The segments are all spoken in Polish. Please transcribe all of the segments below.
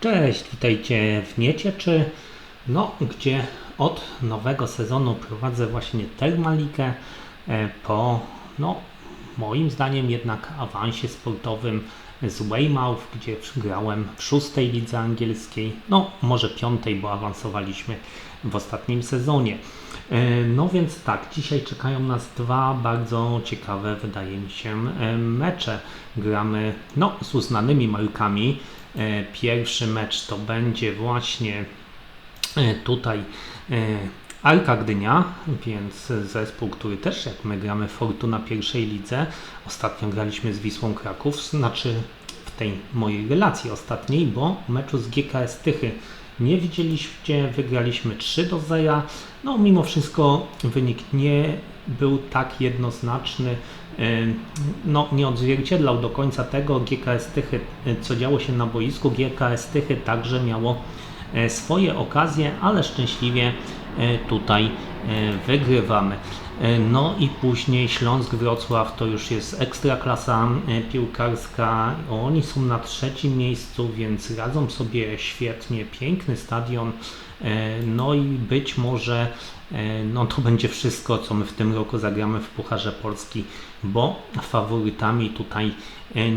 Cześć, witajcie w Niecieczy, no, gdzie od nowego sezonu prowadzę właśnie Termalikę e, po, no, moim zdaniem jednak awansie sportowym z Weymouth, gdzie grałem w szóstej lidze angielskiej, no może piątej, bo awansowaliśmy w ostatnim sezonie. E, No więc tak, dzisiaj czekają nas dwa bardzo ciekawe, wydaje mi się, e, mecze. Gramy no, z uznanymi markami. E, Pierwszy mecz to będzie właśnie e, tutaj e, Arka Gdynia, więc zespół, który też jak my gramy Fortuna pierwszej lidze. Ostatnio graliśmy z Wisłą Kraków, znaczy w tej mojej relacji ostatniej, bo meczu z GKS Tychy nie widzieliście, wygraliśmy 3 do 0. No mimo wszystko wynik nie był tak jednoznaczny, no nie odzwierciedlał do końca tego GKS Tychy, e, co działo się na boisku. GKS Tychy także miało e, swoje okazje, ale szczęśliwie e, tutaj e, wygrywamy. E, No i później Śląsk Wrocław to już jest ekstra klasa e, piłkarska. Oni są na trzecim miejscu, więc radzą sobie świetnie. Piękny stadion. E, No i być może no to będzie wszystko, co my w tym roku zagramy w Pucharze Polski, bo faworytami tutaj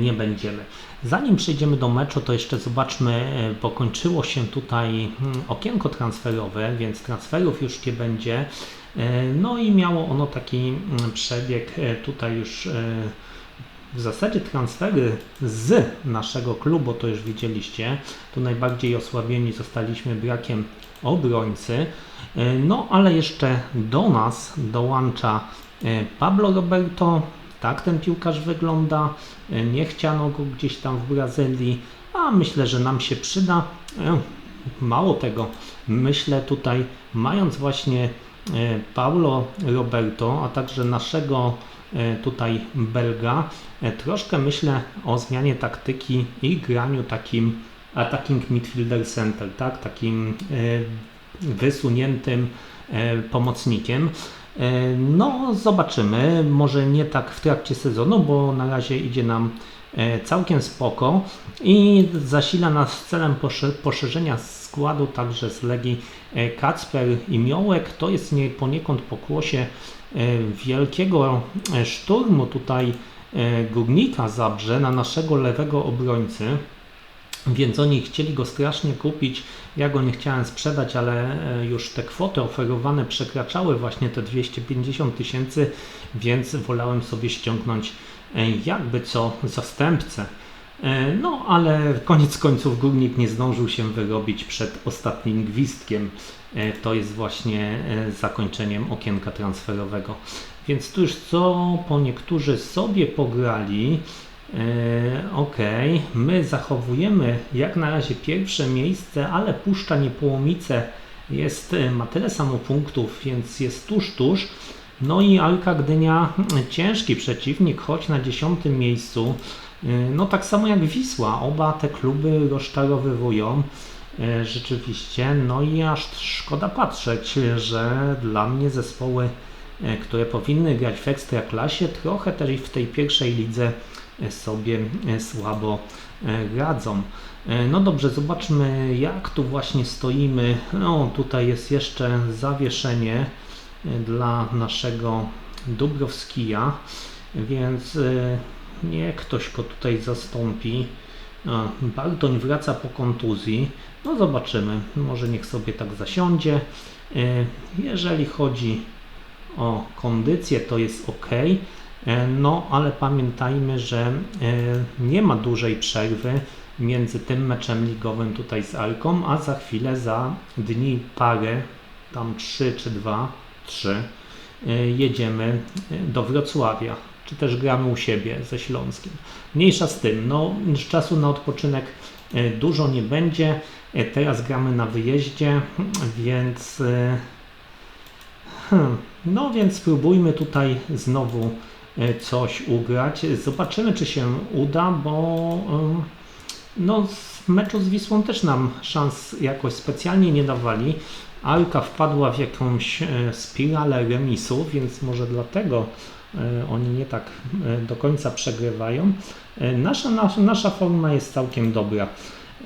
nie będziemy. Zanim przejdziemy do meczu, to jeszcze zobaczmy, bo kończyło się tutaj mm, okienko transferowe, więc transferów już nie będzie. E, No i miało ono taki mm, przebieg e, tutaj już e, w zasadzie transfery z naszego klubu, to już widzieliście, tu najbardziej osłabieni zostaliśmy brakiem obrońcy, no ale jeszcze do nas dołącza Pablo Roberto, tak ten piłkarz wygląda, nie chciano go gdzieś tam w Brazylii, a myślę, że nam się przyda. Mało tego, myślę tutaj, mając właśnie Paulo Roberto, a także naszego e, tutaj Belga, e, troszkę myślę o zmianie taktyki i graniu takim attacking midfielder center, tak, takim e, wysuniętym e, pomocnikiem. E, No, zobaczymy. Może nie tak w trakcie sezonu, bo na razie idzie nam e, całkiem spoko i zasila nas celem posze- poszerzenia składu także z Legii e, Kacper i Miołek. To jest nie poniekąd pokłosie e, wielkiego e, szturmu tutaj Górnika Zabrze na naszego lewego obrońcy. Więc oni chcieli go strasznie kupić. Ja go nie chciałem sprzedać, ale już te kwoty oferowane przekraczały właśnie te 250 tysięcy, więc wolałem sobie ściągnąć jakby co zastępcę. E, No, ale koniec końców górnik nie zdążył się wyrobić przed ostatnim gwizdkiem. E, To jest właśnie e, zakończeniem okienka transferowego. Więc tu już co po niektórzy sobie pograli. Okej, my zachowujemy jak na razie pierwsze miejsce, ale Puszcza Niepołomice jest, ma tyle samo punktów, więc jest tuż, tuż. No i Alka Gdynia, ciężki przeciwnik, choć na dziesiątym miejscu. E, No tak samo jak Wisła, oba te kluby rozczarowywują e, rzeczywiście. No i aż szkoda patrzeć, że dla mnie zespoły, e, które powinny grać w ekstraklasie, trochę też w tej pierwszej lidze sobie słabo radzą. No dobrze, zobaczmy jak tu właśnie stoimy. No tutaj jest jeszcze zawieszenie dla naszego Dubrowskija, więc nie ktoś go tutaj zastąpi. A, wraca po kontuzji. No zobaczymy. Może niech sobie tak zasiądzie. E, Jeżeli chodzi o kondycję, to jest ok. E, No, ale pamiętajmy, że e, nie ma dużej przerwy między tym meczem ligowym tutaj z Arką, a za chwilę, za dni parę, tam 3 czy 2, 3, e, jedziemy do Wrocławia, czy też gramy u siebie ze Śląskiem. Mniejsza z tym, no czasu na odpoczynek e, dużo nie będzie. E, Teraz gramy na wyjeździe, więc e, hmm, no więc spróbujmy tutaj znowu coś ugrać. Zobaczymy, czy się uda, bo no, z meczu z Wisłą też nam szans jakoś specjalnie nie dawali. Alka wpadła w jakąś spiralę remisu, więc może dlatego oni nie tak e, do końca przegrywają. E, Nasza, nasza, nasza forma jest całkiem dobra.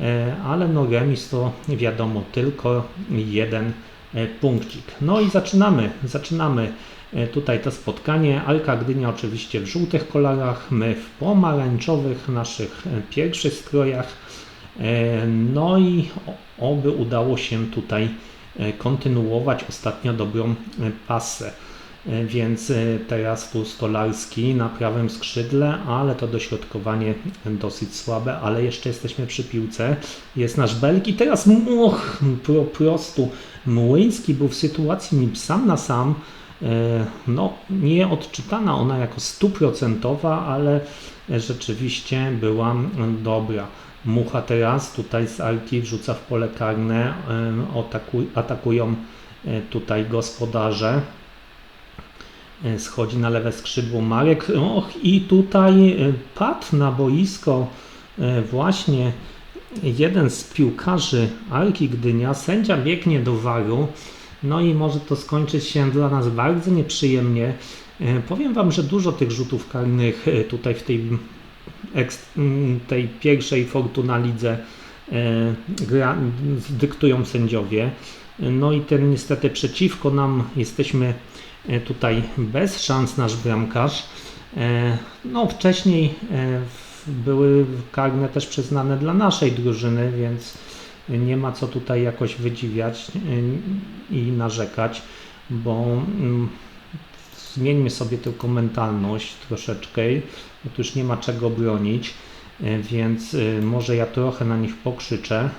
e, ale no remis to wiadomo tylko jeden e, punkcik. No i zaczynamy, zaczynamy e, tutaj to spotkanie. Alka Gdynia oczywiście w żółtych kolorach, my w pomarańczowych naszych pierwszych strojach. No i oby udało się tutaj kontynuować ostatnio dobrą pasę. E, więc e, teraz tu Stolarski na prawym skrzydle, ale to dośrodkowanie dosyć słabe, ale jeszcze jesteśmy przy piłce. Jest nasz Belg i teraz och, po prostu Młyński był w sytuacji sam na sam. E, no, nie odczytana ona jako stuprocentowa, ale rzeczywiście była dobra. Mucha teraz tutaj z Arki wrzuca w pole karne, atakują tutaj gospodarze. E, schodzi na lewe skrzydło Marek. Och, i tutaj e, padł na boisko e, właśnie jeden z piłkarzy Arki Gdynia. Sędzia biegnie do waru. No i może to skończyć się dla nas bardzo nieprzyjemnie. Powiem Wam, że dużo tych rzutów karnych tutaj w tej, tej pierwszej Fortuna Lidze dyktują sędziowie. No i ten niestety przeciwko nam jesteśmy tutaj bez szans nasz bramkarz. E, no wcześniej e, były karne też przyznane dla naszej drużyny, więc nie ma co tutaj jakoś wydziwiać i narzekać, bo mm, zmieńmy sobie tylko mentalność troszeczkę, już nie ma czego bronić, więc może ja trochę na nich pokrzyczę,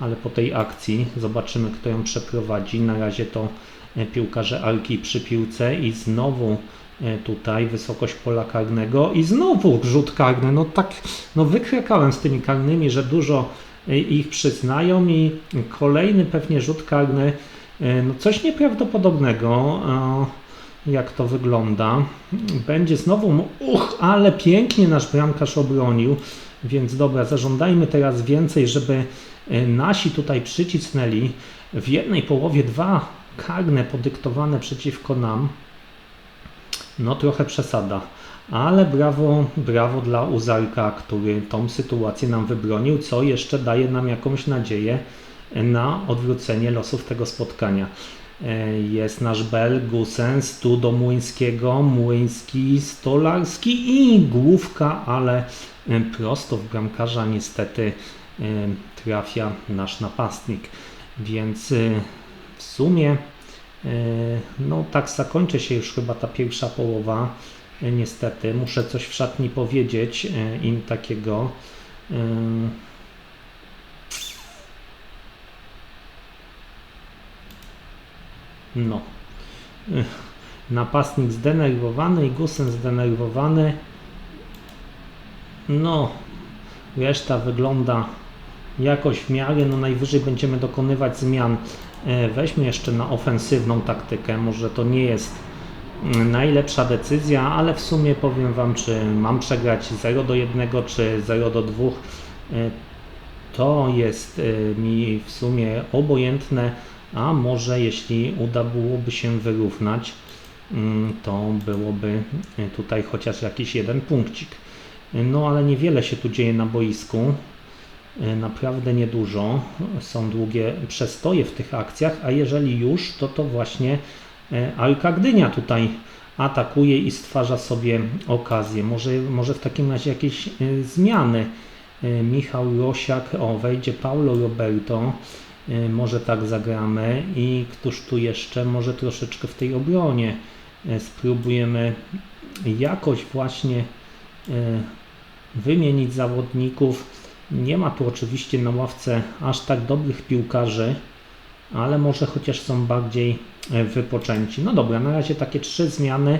ale po tej akcji zobaczymy kto ją przeprowadzi. Na razie to E, piłkarze Alki przy piłce i znowu e, tutaj wysokość pola karnego i znowu rzut karny. No tak, no wykrekałem z tymi karnymi, że dużo e, ich przyznają i kolejny pewnie rzut karny, no coś nieprawdopodobnego, jak to wygląda. Będzie znowu, uch, ale pięknie nasz bramkarz obronił, więc dobra, zażądajmy teraz więcej, żeby nasi tutaj przycisnęli. W jednej połowie dwa karne podyktowane przeciwko nam, no trochę przesada. Ale brawo, brawo dla Uzarka, który tą sytuację nam wybronił, co jeszcze daje nam jakąś nadzieję na odwrócenie losów tego spotkania. E, jest nasz Bel, Gusens, tu do Młyńskiego, Młyński, Stolarski i główka, ale e, prosto w bramkarza niestety e, trafia nasz napastnik. Więc w sumie e, no tak zakończy się już chyba ta pierwsza połowa. E, niestety muszę coś w szatni powiedzieć e, im takiego. No. Napastnik zdenerwowany i Gusen zdenerwowany. No, reszta wygląda jakoś w miarę, no najwyżej będziemy dokonywać zmian. E, weźmy jeszcze na ofensywną taktykę, może to nie jest mm, najlepsza decyzja, ale w sumie powiem Wam, czy mam przegrać 0 do 1 czy 0 do 2. E, to jest e, mi w sumie obojętne, a może jeśli uda byłoby się wyrównać, mm, to byłoby tutaj chociaż jakiś jeden punkcik. No ale niewiele się tu dzieje na boisku. E, naprawdę niedużo. Są długie przestoje w tych akcjach, a jeżeli już, to to właśnie e, Alka Gdynia tutaj atakuje i stwarza sobie okazję. Może, może w takim razie jakieś e, zmiany. Michał Rosiak, o wejdzie Paulo Roberto, może tak zagramy i któż tu jeszcze, może troszeczkę w tej obronie spróbujemy jakoś właśnie wymienić zawodników nie ma tu oczywiście na ławce aż tak dobrych piłkarzy, ale może chociaż są bardziej e, wypoczęci. No dobra, na razie takie trzy zmiany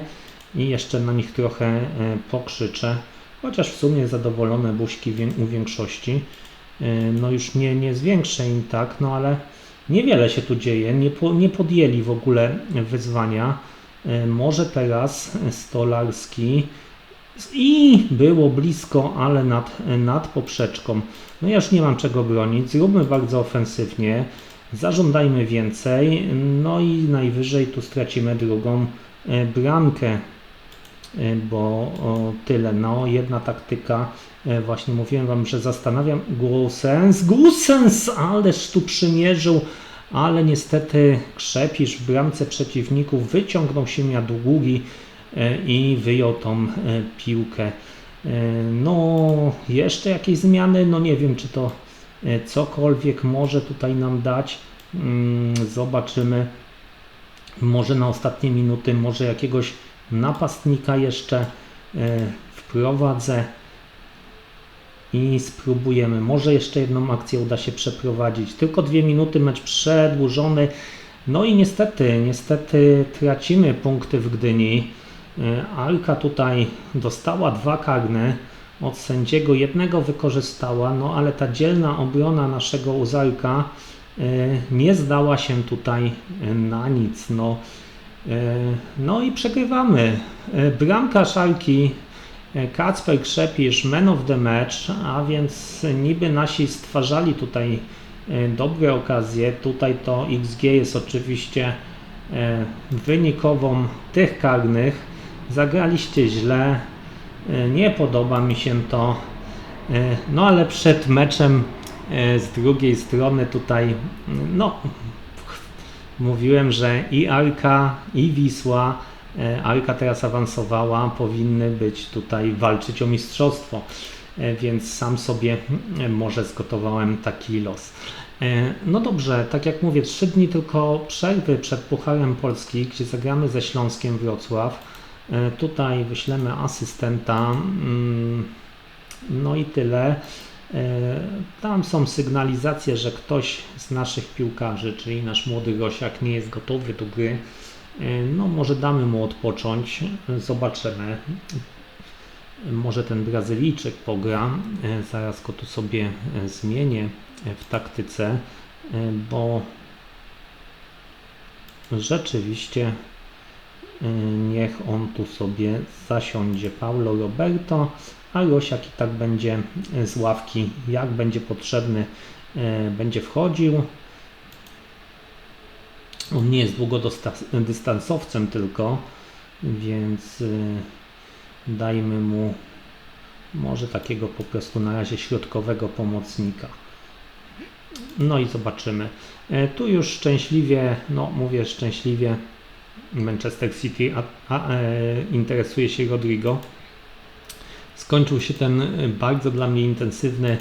i jeszcze na nich trochę e, pokrzyczę. Chociaż w sumie zadowolone buźki u większości. E, no już nie, nie zwiększę im tak, no ale niewiele się tu dzieje. Nie, po, nie podjęli w ogóle wyzwania. Może teraz Stolarski i było blisko, ale nad, nad poprzeczką. No ja już nie mam czego bronić. Zróbmy bardzo ofensywnie. Zażądajmy więcej. No i najwyżej tu stracimy drugą e, bramkę. E, bo tyle. No, jedna taktyka E, Właśnie mówiłem Wam, że zastanawiam Gusens, Gusens, ależ tu przymierzył, ale niestety Krzepisz w bramce przeciwników wyciągnął się miał długi i wyjął tą e, piłkę. E, No, jeszcze jakieś zmiany, no nie wiem, czy to e, cokolwiek może tutaj nam dać. Mm, Zobaczymy. Może na ostatnie minuty, może jakiegoś napastnika jeszcze e, wprowadzę i spróbujemy. Może jeszcze jedną akcję uda się przeprowadzić. Tylko dwie minuty, mecz przedłużony. No i niestety, niestety tracimy punkty w Gdyni. E, Alka tutaj dostała dwa karne od sędziego, jednego wykorzystała, no ale ta dzielna obrona naszego Uzalka e, nie zdała się tutaj e, na nic. No, no i przegrywamy. E, Bramkarz Alki e, Kacper Krzepisz, man of the match, a więc niby nasi stwarzali tutaj dobre okazje. Tutaj to XG jest oczywiście wynikową tych karnych. Zagraliście źle, e, nie podoba mi się to. E, No ale przed meczem e, z drugiej strony tutaj, no mówiłem, że i Arka, i Wisła, Arka teraz awansowała, powinny być tutaj walczyć o mistrzostwo, więc sam sobie może zgotowałem taki los. No dobrze, tak jak mówię, trzy dni tylko przerwy przed Pucharem Polski, gdzie zagramy ze Śląskiem Wrocław. E, Tutaj wyślemy asystenta. mm, No i tyle. E, Tam są sygnalizacje, że ktoś z naszych piłkarzy, czyli nasz młody Rosiak, nie jest gotowy do gry. E, No, może damy mu odpocząć, zobaczymy. Może ten Brazylijczyk pogra. Zaraz go tu sobie zmienię w taktyce, bo rzeczywiście niech on tu sobie zasiądzie. Paulo Roberto, a Rosiak i tak będzie z ławki, jak będzie potrzebny, e, będzie wchodził. On nie jest długodystansowcem tylko, więc e, dajmy mu może takiego po prostu na razie środkowego pomocnika. No i zobaczymy. E, Tu już szczęśliwie, no mówię szczęśliwie, Manchester City a, a, e, interesuje się Rodrigo. Skończył się ten e, bardzo dla mnie intensywny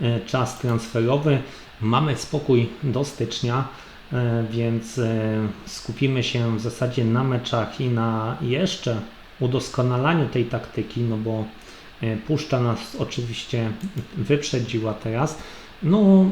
e, czas transferowy. Mamy spokój do stycznia, e, więc e, skupimy się w zasadzie na meczach i na jeszcze udoskonalaniu tej taktyki, no bo e, Puszcza nas oczywiście wyprzedziła teraz. No,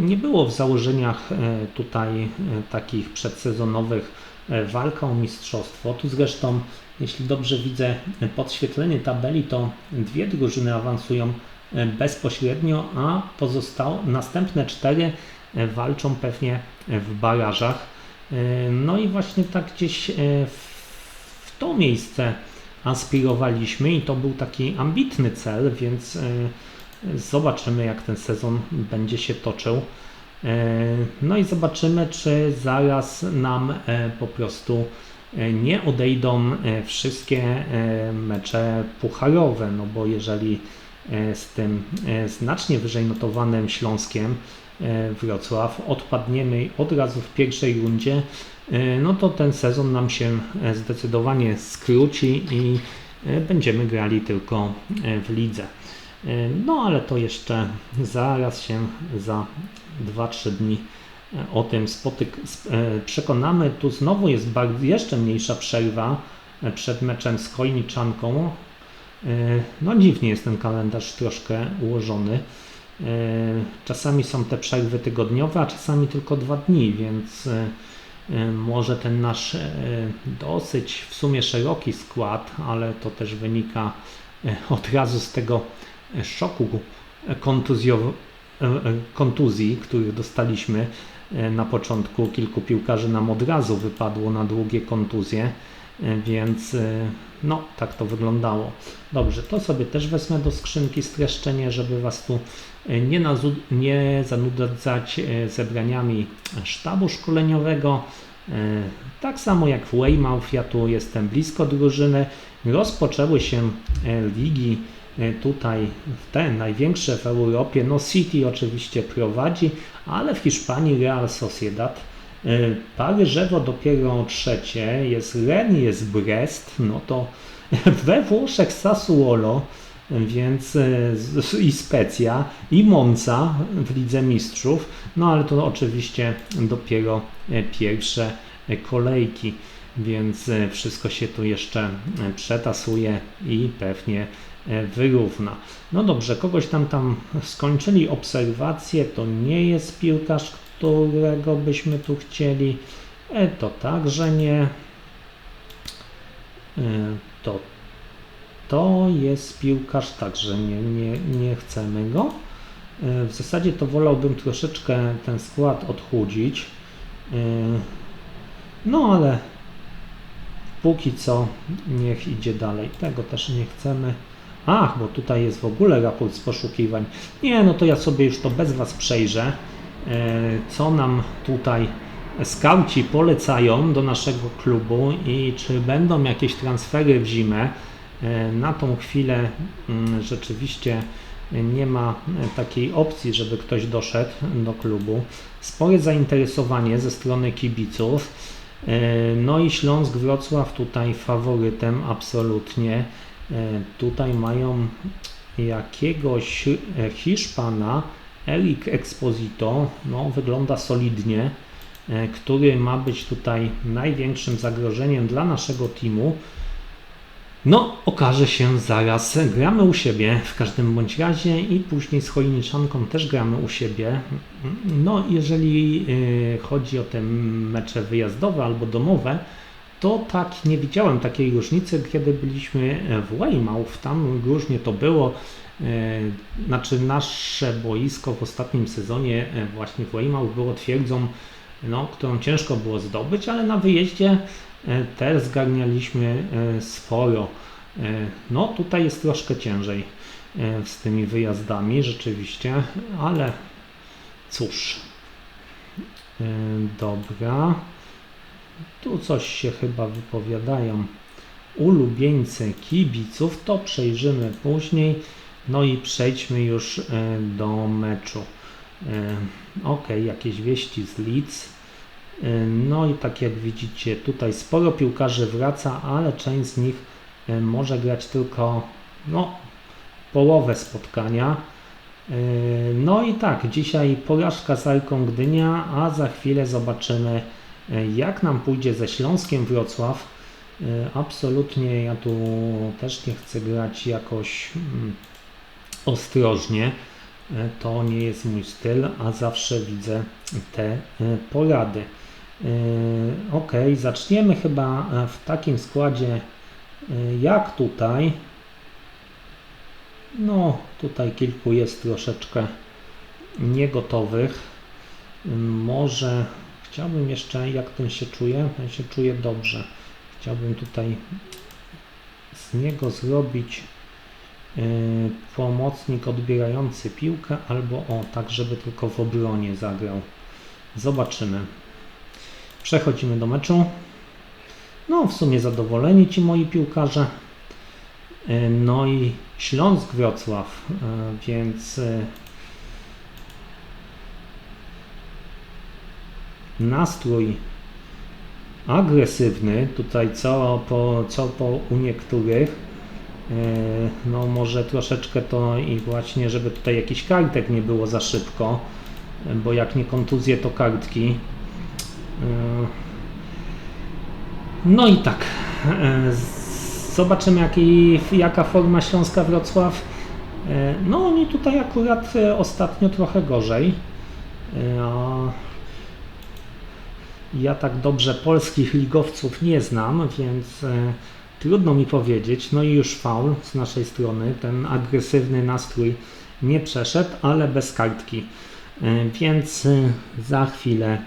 nie było w założeniach e, tutaj e, takich przedsezonowych walka o mistrzostwo. Tu zresztą, jeśli dobrze widzę e, podświetlenie tabeli, to dwie drużyny awansują e, bezpośrednio, a pozostałe następne cztery e, walczą pewnie w barażach. E, No i właśnie tak gdzieś e, w to miejsce aspirowaliśmy i to był taki ambitny cel, więc e, zobaczymy jak ten sezon będzie się toczył. E, No i zobaczymy, czy zaraz nam e, po prostu e, nie odejdą wszystkie mecze pucharowe, no bo jeżeli z tym znacznie wyżej notowanym Śląskiem Wrocław odpadniemy od razu w pierwszej rundzie, no to ten sezon nam się zdecydowanie skróci i będziemy grali tylko w lidze. No ale to jeszcze zaraz się za 2-3 dni e, o tym spotyk- sp- e, przekonamy. Tu znowu jest jeszcze mniejsza przerwa e, przed meczem z Chojniczanką. E, No dziwnie jest ten kalendarz troszkę ułożony. Czasami są te przerwy tygodniowe, a czasami tylko dwa dni, więc może ten nasz dosyć w sumie szeroki skład, ale to też wynika od razu z tego szoku e, e, kontuzji, których dostaliśmy e, na początku. Kilku piłkarzy nam od razu wypadło na długie kontuzje, więc no tak to wyglądało. Dobrze, to sobie też wezmę do skrzynki streszczenie, żeby Was tu nie, nie zanudzać zebraniami sztabu szkoleniowego. Tak samo jak w Weymouth, ja tu jestem blisko drużyny. Rozpoczęły się ligi tutaj w te największe w Europie, no City oczywiście prowadzi, ale w Hiszpanii Real Sociedad, e, Paryżewo dopiero trzecie, jest Ren, jest Brest, no to we Włoszech Sassuolo, więc e, i Specja, i Monza w Lidze Mistrzów, no ale to oczywiście dopiero e, pierwsze e, kolejki, więc e, wszystko się tu jeszcze e, przetasuje i pewnie e, wyrówna. No dobrze, kogoś tam tam skończyli obserwacje, to nie jest piłkarz, którego byśmy tu chcieli, e, to także nie, E, to to jest piłkarz, także nie, nie, nie chcemy go. E, W zasadzie to wolałbym troszeczkę ten skład odchudzić. E, No ale póki co niech idzie dalej. Tego też nie chcemy. Ach, bo tutaj jest w ogóle raport z poszukiwań. Nie, no to ja sobie już to bez Was przejrzę. E, Co nam tutaj skauci polecają do naszego klubu i czy będą jakieś transfery w zimę. E, Na tą chwilę mm, rzeczywiście nie ma takiej opcji, żeby ktoś doszedł do klubu. Spore zainteresowanie ze strony kibiców. E, No i Śląsk Wrocław tutaj faworytem absolutnie. E, Tutaj mają jakiegoś e, Hiszpana, Erik Exposito, no wygląda solidnie, e, który ma być tutaj największym zagrożeniem dla naszego teamu. No, okaże się zaraz. Gramy u siebie w każdym bądź razie i później z Chojniczanką też gramy u siebie. No, jeżeli chodzi o te mecze wyjazdowe albo domowe, to tak nie widziałem takiej różnicy, kiedy byliśmy w Weymouth. Tam różnie to było. Y, Znaczy, nasze boisko w ostatnim sezonie y, właśnie w Weymouth było twierdzą, no, którą ciężko było zdobyć, ale na wyjeździe e, też zgarnialiśmy e, sporo. E, No tutaj jest troszkę ciężej e, z tymi wyjazdami rzeczywiście, ale cóż. E, Dobra. Tu coś się chyba wypowiadają ulubieńcy kibiców, to przejrzymy później. No i przejdźmy już e, do meczu. E, Ok, jakieś wieści z Leeds. E, No i tak jak widzicie, tutaj sporo piłkarzy wraca, ale część z nich może grać tylko no, połowę spotkania. No i tak, dzisiaj porażka z Arką Gdynia, a za chwilę zobaczymy jak nam pójdzie ze Śląskiem Wrocław. E, Absolutnie ja tu też nie chcę grać jakoś mm, ostrożnie. E, To nie jest mój styl, a zawsze widzę te e, porady. E, Ok, zaczniemy chyba e, w takim składzie e, jak tutaj. No, tutaj kilku jest troszeczkę niegotowych. Może chciałbym jeszcze, jak ten się czuje? Ten się czuje dobrze. Chciałbym tutaj z niego zrobić yy, pomocnik odbierający piłkę, albo o, tak, żeby tylko w obronie zagrał. Zobaczymy. Przechodzimy do meczu. No, w sumie zadowoleni ci moi piłkarze. Yy, No i Śląsk Wrocław, yy, więc nastrój agresywny, tutaj co po, co po u niektórych, e, no może troszeczkę to i właśnie, żeby tutaj jakichś kartek nie było za szybko, bo jak nie kontuzje, to kartki. E, No i tak, e, zobaczymy jaki, jaka forma Śląska Wrocław. No oni tutaj akurat ostatnio trochę gorzej. Ja tak dobrze polskich ligowców nie znam, więc e, trudno mi powiedzieć. No i już faul z naszej strony. Ten agresywny nastrój nie przeszedł, ale bez kartki. E, więc e, za chwilę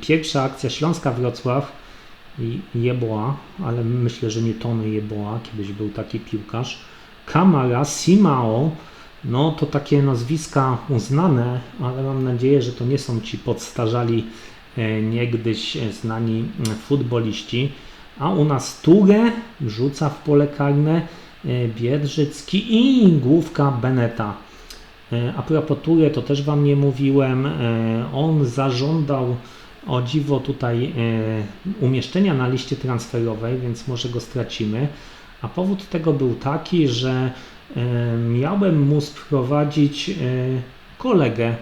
pierwsza akcja Śląska Wrocław i Jeboa, ale myślę, że nie Tony Jeboa, kiedyś był taki piłkarz. Kamara, Simao, no to takie nazwiska uznane, ale mam nadzieję, że to nie są ci podstarzali niegdyś e, znani e, futboliści. A u nas Ture rzuca w pole karne. e, Biedrzycki i główka Beneta. E, a propos Tury, to też Wam nie mówiłem, on zażądał o dziwo tutaj umieszczenia na liście transferowej, więc może go stracimy. A powód tego był taki, że miałem mu sprowadzić kolegę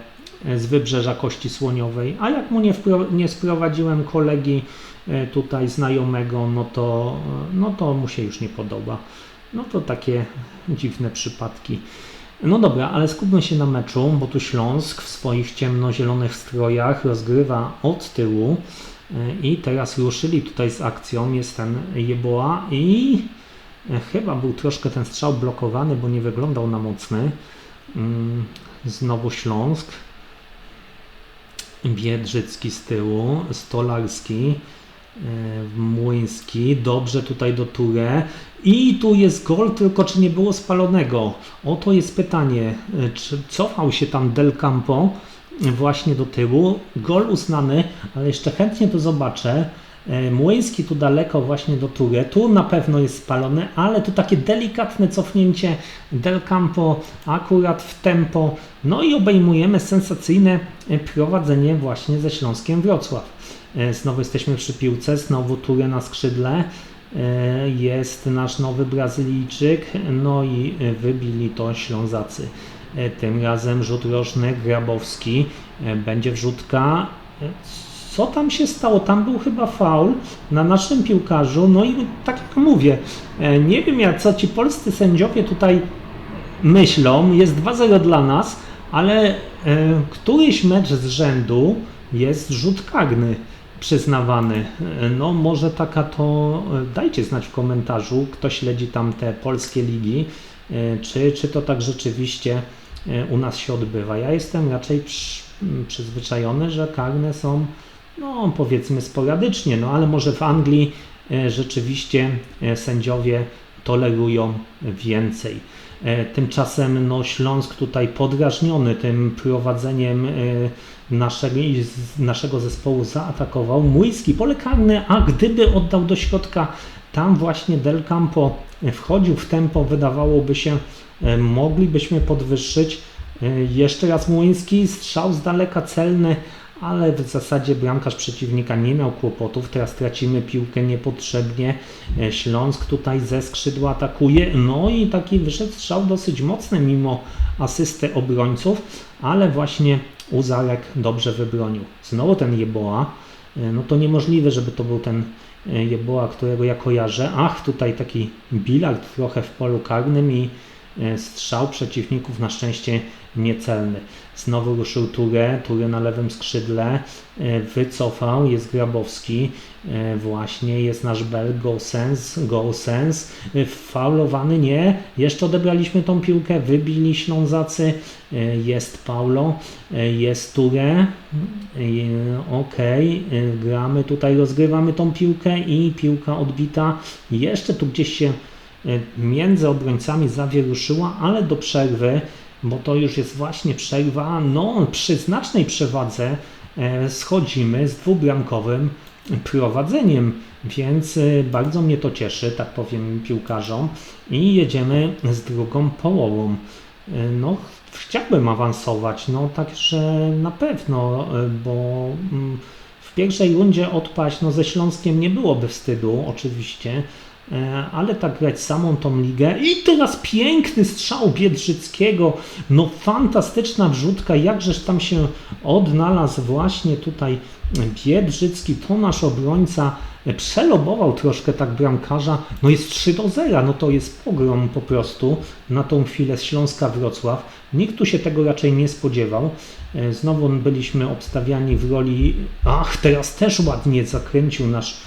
z wybrzeża Kości Słoniowej, a jak mu nie, nie sprowadziłem kolegi e, tutaj znajomego, no to, no to mu się już nie podoba. No to takie dziwne przypadki. No dobra, ale skupmy się na meczu, bo tu Śląsk w swoich ciemnozielonych strojach rozgrywa od tyłu e, i teraz ruszyli tutaj z akcją, jest ten Jeboa i e, chyba był troszkę ten strzał blokowany, bo nie wyglądał na mocny. Mm, znowu Śląsk. Biedrzycki z tyłu, Stolarski, e, Młyński, dobrze tutaj do Ture i tu jest gol, tylko czy nie było spalonego? Oto jest pytanie, e, czy cofał się tam Del Campo właśnie do tyłu, gol uznany, ale jeszcze chętnie to zobaczę, Młyński tu daleko właśnie do Tury. Tu na pewno jest spalony, ale tu takie delikatne cofnięcie Del Campo akurat w tempo. No i obejmujemy sensacyjne e, prowadzenie właśnie ze Śląskiem Wrocław. E, znowu jesteśmy przy piłce, znowu Turę na skrzydle. Jest nasz nowy Brazylijczyk, no i wybili to Ślązacy. Tym razem rzut rożny Grabowski, będzie wrzutka co tam się stało? Tam był chyba faul na naszym piłkarzu. No i tak jak mówię, e, nie wiem jak co ci polscy sędziowie tutaj myślą. Jest 2-0 dla nas, ale e, któryś mecz z rzędu jest rzut karny przyznawany. E, no może taka to dajcie znać w komentarzu, kto śledzi tam te polskie ligi, czy, czy to tak rzeczywiście u nas się odbywa. Ja jestem raczej przyzwyczajony, że karne są no powiedzmy sporadycznie, no ale może w Anglii e, rzeczywiście e, sędziowie tolerują więcej. E, tymczasem no, Śląsk tutaj podrażniony tym prowadzeniem naszego, naszego zespołu zaatakował. Młyński pole karne, a gdyby oddał do środka, tam właśnie Del Campo wchodził w tempo, wydawałoby się, moglibyśmy podwyższyć. Jeszcze raz Młyński, strzał z daleka celny, ale w zasadzie bramkarz przeciwnika nie miał kłopotów. Teraz tracimy piłkę niepotrzebnie. E, Śląsk tutaj ze skrzydła atakuje. No i taki wyszedł strzał dosyć mocny mimo asysty obrońców, ale właśnie Uzarek dobrze wybronił. Znowu ten Jeboa. E, no to niemożliwe, żeby to był ten e, Jeboa, którego ja kojarzę. Ach, tutaj taki bilard trochę w polu karnym i strzał przeciwników na szczęście niecelny. Znowu ruszył Turę, Turę na lewym skrzydle, e, wycofał, jest Grabowski, e, właśnie jest nasz Bel, Gosens, Gosens, e, faulowany nie, jeszcze odebraliśmy tą piłkę, wybili Ślązacy, jest Paulo, jest Turę, ok, gramy tutaj, rozgrywamy tą piłkę i piłka odbita, jeszcze tu gdzieś się między obrońcami zawieruszyła, ale do przerwy bo to już jest właśnie przerwa. No, przy znacznej przewadze e, schodzimy z dwubramkowym prowadzeniem, więc e, bardzo mnie to cieszy, tak powiem piłkarzom i jedziemy z drugą połową. E, no, chciałbym awansować, no także na pewno, bo mm, w pierwszej rundzie odpaść no, ze Śląskiem nie byłoby wstydu, oczywiście, E, ale tak grać samą tą ligę. I teraz piękny strzał Biedrzyckiego, no fantastyczna wrzutka, jakżeż tam się odnalazł właśnie tutaj Biedrzycki, to nasz obrońca przelobował troszkę tak bramkarza, no jest 3 do 0, no to jest pogrom po prostu na tą chwilę z Śląska Wrocław. Nikt tu się tego raczej nie spodziewał. E, znowu byliśmy obstawiani w roli, ach teraz też ładnie zakręcił nasz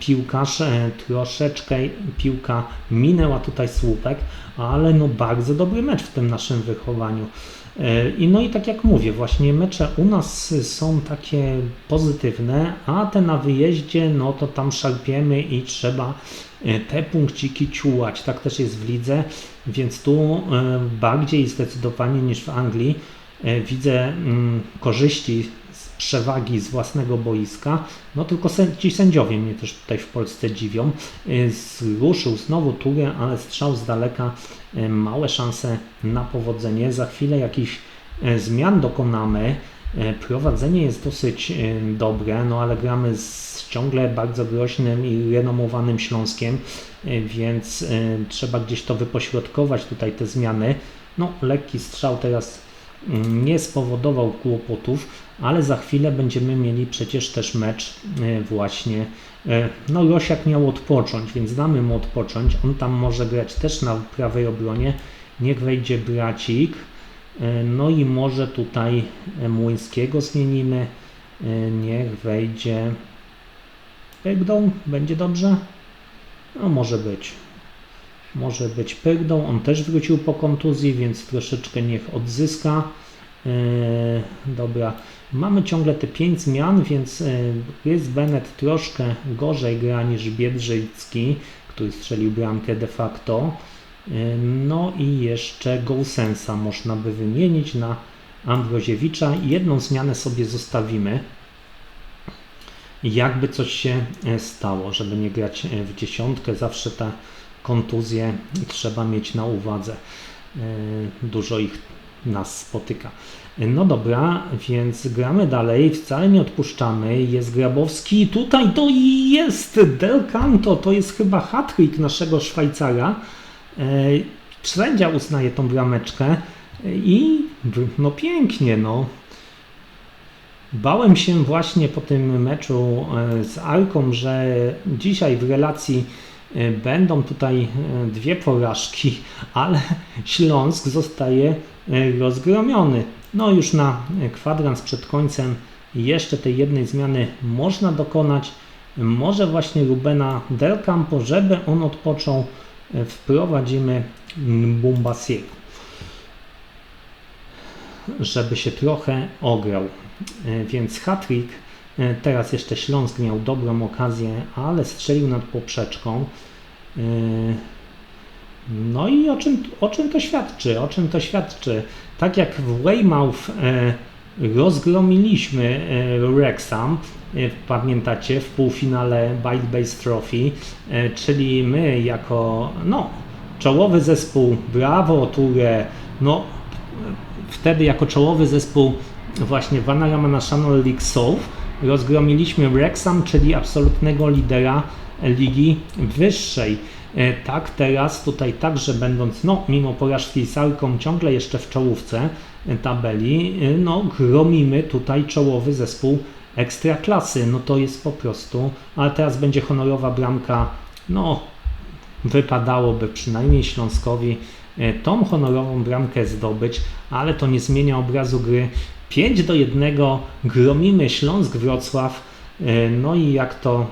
piłkarz, e, troszeczkę piłka minęła tutaj słupek, ale no bardzo dobry mecz w tym naszym wychowaniu. E, I no i tak jak mówię, właśnie mecze u nas są takie pozytywne, a te na wyjeździe, no to tam szarpiemy i trzeba e, te punkciki ciułać. Tak też jest w lidze, więc tu bardziej zdecydowanie niż w Anglii widzę mm, korzyści przewagi z własnego boiska. No tylko ci sędziowie mnie też tutaj w Polsce dziwią. Zruszył znowu turę, ale strzał z daleka, małe szanse na powodzenie. Za chwilę jakiś zmian dokonamy. Prowadzenie jest dosyć dobre, no ale gramy z ciągle bardzo groźnym i renomowanym Śląskiem, więc trzeba gdzieś to wypośrodkować tutaj te zmiany. No, lekki strzał teraz mm, nie spowodował kłopotów, ale za chwilę będziemy mieli przecież też mecz e, właśnie. E, no, Rosiak miał odpocząć, więc damy mu odpocząć. On tam może grać też na prawej obronie. Niech wejdzie Bracik. E, no i może tutaj Młyńskiego zmienimy. Niech wejdzie Pygdą. Będzie dobrze? No, może być może być Pyrdą. On też wrócił po kontuzji, więc troszeczkę niech odzyska. Dobra, mamy ciągle te 5 zmian, więc e, Bennett troszkę gorzej gra niż Biedrzycki, który strzelił bramkę de facto. Yy, no i jeszcze Gousensa można by wymienić na Ambroziewicza. Jedną zmianę sobie zostawimy. Jakby coś się stało, żeby nie grać w dziesiątkę, zawsze ta kontuzje trzeba mieć na uwadze. E, dużo ich nas spotyka. No dobra, więc gramy dalej, wcale nie odpuszczamy. Jest Grabowski, tutaj to jest Del Canto, to jest chyba hat naszego Szwajcara. E, sędzia uznaje tą brameczkę i no pięknie, no. Bałem się właśnie po tym meczu e, z Arką, że dzisiaj w relacji E, będą tutaj e, dwie porażki, ale Śląsk zostaje e, rozgromiony. No już na kwadrans przed końcem jeszcze tej jednej zmiany można dokonać. Może właśnie Rubena Del Campo, żeby on odpoczął, wprowadzimy Bumbasiego, żeby się trochę ograł. Więc hat-trick E, teraz jeszcze Śląsk miał dobrą okazję, ale strzelił nad poprzeczką. E, no i o czym, o czym to świadczy? O czym to świadczy? Tak jak w Weymouth e, rozgromiliśmy Wrexham, pamiętacie, w półfinale Bite Base Trophy, czyli my jako no, czołowy zespół Bravo Tour, no wtedy jako czołowy zespół właśnie Vanarama National League South, rozgromiliśmy Wrexham, czyli absolutnego lidera ligi wyższej. E, tak, teraz tutaj także będąc, no mimo porażki z Arką ciągle jeszcze w czołówce e, tabeli, e, no gromimy tutaj czołowy zespół ekstraklasy. No to jest po prostu, ale teraz będzie honorowa bramka, no wypadałoby przynajmniej Śląskowi tą honorową bramkę zdobyć, ale to nie zmienia obrazu gry. 5 do 1 gromimy Śląsk Wrocław. No i jak to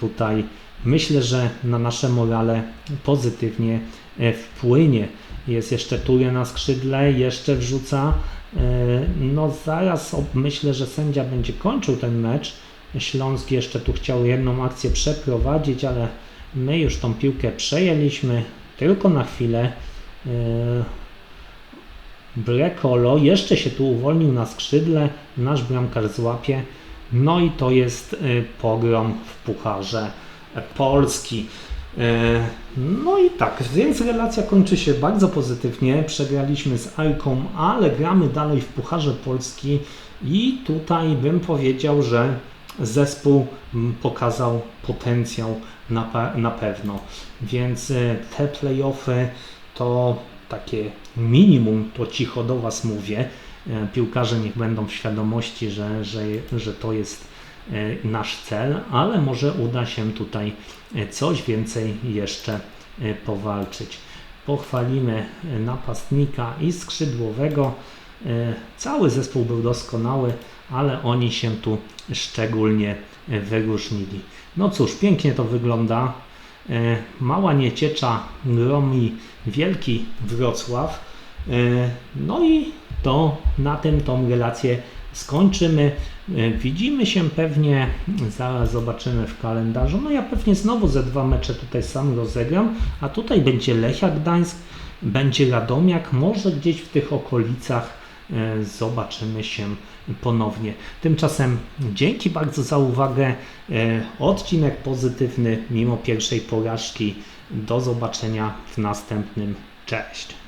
tutaj myślę, że na nasze morale pozytywnie e, wpłynie. Jest jeszcze Turę na skrzydle, jeszcze wrzuca. No zaraz myślę, że sędzia będzie kończył ten mecz. Śląsk jeszcze tu chciał jedną akcję przeprowadzić, ale my już tą piłkę przejęliśmy tylko na chwilę. Brekolo jeszcze się tu uwolnił na skrzydle, nasz bramkarz złapie. No i to jest pogrom w Pucharze Polski. Y, no i tak, więc relacja kończy się bardzo pozytywnie. Przegraliśmy z Arką, ale gramy dalej w Pucharze Polski i tutaj bym powiedział, że zespół mm, pokazał potencjał na, na pewno. Więc y, te playoffy to takie minimum, to cicho do Was mówię. E, piłkarze niech będą w świadomości, że, że, że to jest e, nasz cel, ale może uda się tutaj e, coś więcej jeszcze powalczyć. Pochwalimy napastnika i skrzydłowego. Cały zespół był doskonały, ale oni się tu szczególnie wyróżnili. No cóż, pięknie to wygląda. E, mała nieciecza gromi wielki Wrocław. E, no i to na tym tą relację skończymy. E, widzimy się pewnie, zaraz zobaczymy w kalendarzu. No ja pewnie znowu ze dwa mecze tutaj sam rozegram, a tutaj będzie Lechia Gdańsk, będzie Radomiak, może gdzieś w tych okolicach e, zobaczymy się ponownie. Tymczasem dzięki bardzo za uwagę. E, Odcinek pozytywny mimo pierwszej porażki. Do zobaczenia w następnym. Cześć.